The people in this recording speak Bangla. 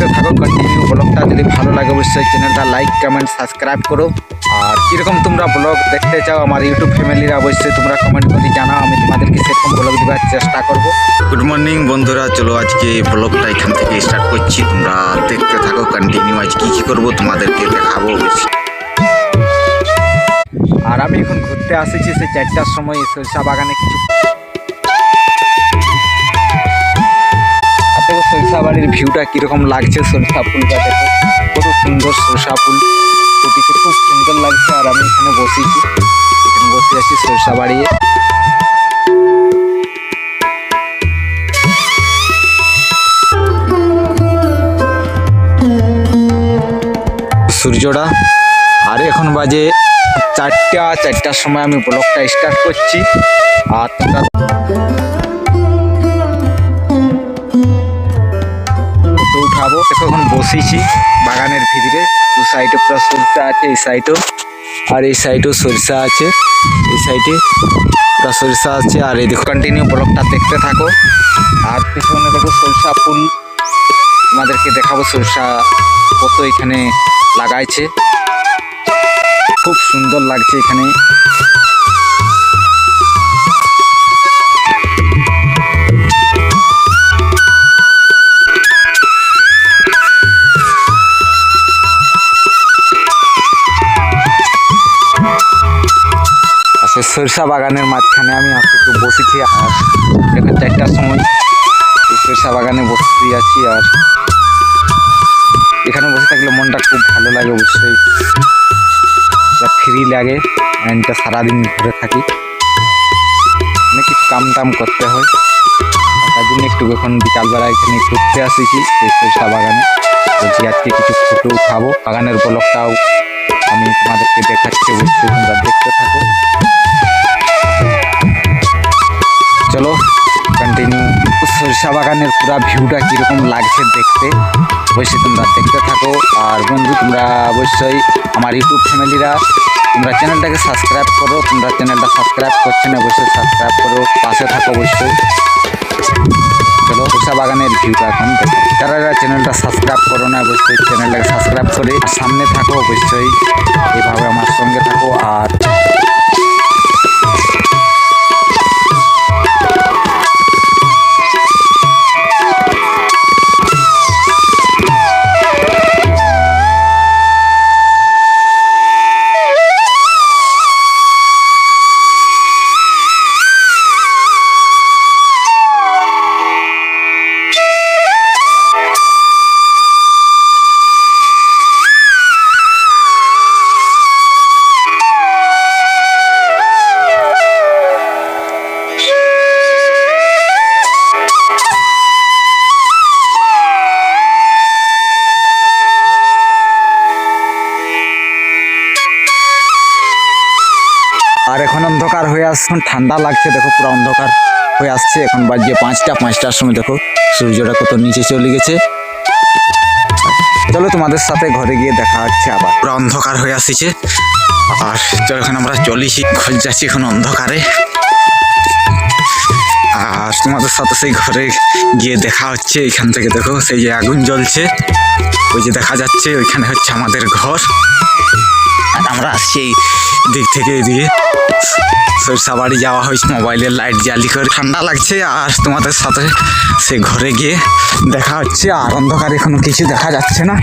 দেখতে থাকো কন্টিনিউ ব্লগটা যদি ভালো লাগে অবশ্যই চ্যানেলটা লাইক কমেন্ট সাবস্ক্রাইব করো। আর কীরকম তোমরা ব্লগ দেখতে চাও আমার ইউটিউব ফ্যামিলিরা অবশ্যই তোমরা কমেন্ট করে জানাও আমি তোমাদেরকে সেরকম ব্লগ দেওয়ার চেষ্টা করব। গুড মর্নিং বন্ধুরা চলো আজকে ব্লগটা এখান থেকে স্টার্ট করছি। তোমরা দেখতে থাকো কন্টিনিউ আজ কী কী করব তোমাদেরকে দেখাবো আর আমি এখন ঘুরতে আসেছি সেই চারটার সময় সরিষা বাগানে কিছু আর দেখো সরিষা বাড়ির ভিউটা কীরকম লাগছে সরিষা ফুলটা দেখো। কত সুন্দর সরিষা ফুল। ফুটিছে খুব সুন্দর লাগছে আর আমি এখানে বসেছি। এখানে বসে আছি সরিষা বাড়িয়ে সূর্যটা, আর এখন বাজে চারটা, চারটার সময় আমি ব্লগটা স্টার্ট করছি। আর দেখো এখন বসেছি বাগানের ভিতরে। দু সাইডে পুরো সরিষা আছে, এই সাইডেও আর এই সাইডেও সরিষা আছে। এই সাইডে পুরো সরিষা আছে। আর এই দেখো কন্টিনিউ ব্লগটা দেখতে থাকো। আর পিছনে দেখো সরিষা ফুল। তোমাদেরকে দেখাবো সরিষা কত এখানে লাগাইছে। খুব সুন্দর লাগছে এখানে। সরিষা বাগানের মাঝখানে আমি আজকে একটু বসেছি আর এখন চারটার সময় এই সরিষা বাগানে বসে আছি আর এখানে বসে থাকলে মনটা খুব ভালো লাগে অবশ্যই। ফ্রি লাগে মাইন্ডটা সারাদিন ঘুরে থাকি। অনেক কিছু কাম টাম করতে হয়। তার জন্য একটু এখন বিকালবেলা এখানে ঘুরতে আসেছি সেই সরিষা বাগানে। বলছি আজকে কিছু ফটো উঠাবো। বাগানের ব্লকটাও আমি তোমাদেরকে দেখাচ্ছি, অবশ্যই তোমরা দেখতে থাকো। চলো কন্টিনিউ সরিষা বাগানের পুরো ভিউটা কীরকম লাগছে দেখতে, অবশ্যই তোমরা দেখতে থাকো। আর বন্ধু, তোমরা অবশ্যই আমার ইউটিউব ফ্যামিলিরা তোমরা চ্যানেলটাকে সাবস্ক্রাইব করো। তোমরা চ্যানেলটা সাবস্ক্রাইব করছে না, অবশ্যই সাবস্ক্রাইব করো। পাশে থাকো অবশ্যই। চলো সরিষা বাগানের ভিউটা এখন যারা যারা চ্যানেলটা সাবস্ক্রাইব করো না, অবশ্যই চ্যানেলটাকে সাবস্ক্রাইব করে সামনে থাকো অবশ্যই। এভাবে আমার সঙ্গে থাকো আর আর এখন অন্ধকার হয়ে আসছে ঠান্ডা লাগছে, দেখো পুরো অন্ধকার হয়ে আসছে। এখন বাজে পাঁচটা, পাঁচটার সময় দেখো সূর্যটা কত নিচে চলে গেছে। চলো তোমাদের সাথে ঘরে গিয়ে দেখা হচ্ছে আবার। পুরো অন্ধকার হয়ে আসছে। আর চলো এখন আমরা চলেছি ঘর যাচ্ছি, এখন অন্ধকারে। আর তোমাদের সাথে সেই ঘরে গিয়ে দেখা হচ্ছে, এখান থেকে দেখো সেই যে আগুন জ্বলছে। ওই যে দেখা যাচ্ছে, ওইখানে হচ্ছে আমাদের ঘর। আর আমরা আসছি দিক থেকে এদিকে। সবারই যাওয়া হয়েছে, মোবাইলের লাইট জ্বালি করে। ঠান্ডা লাগছে আর তোমাদের সাথে সে ঘরে গিয়ে দেখা হচ্ছে। আর অন্ধকার এখনও কিছু দেখা যাচ্ছে না।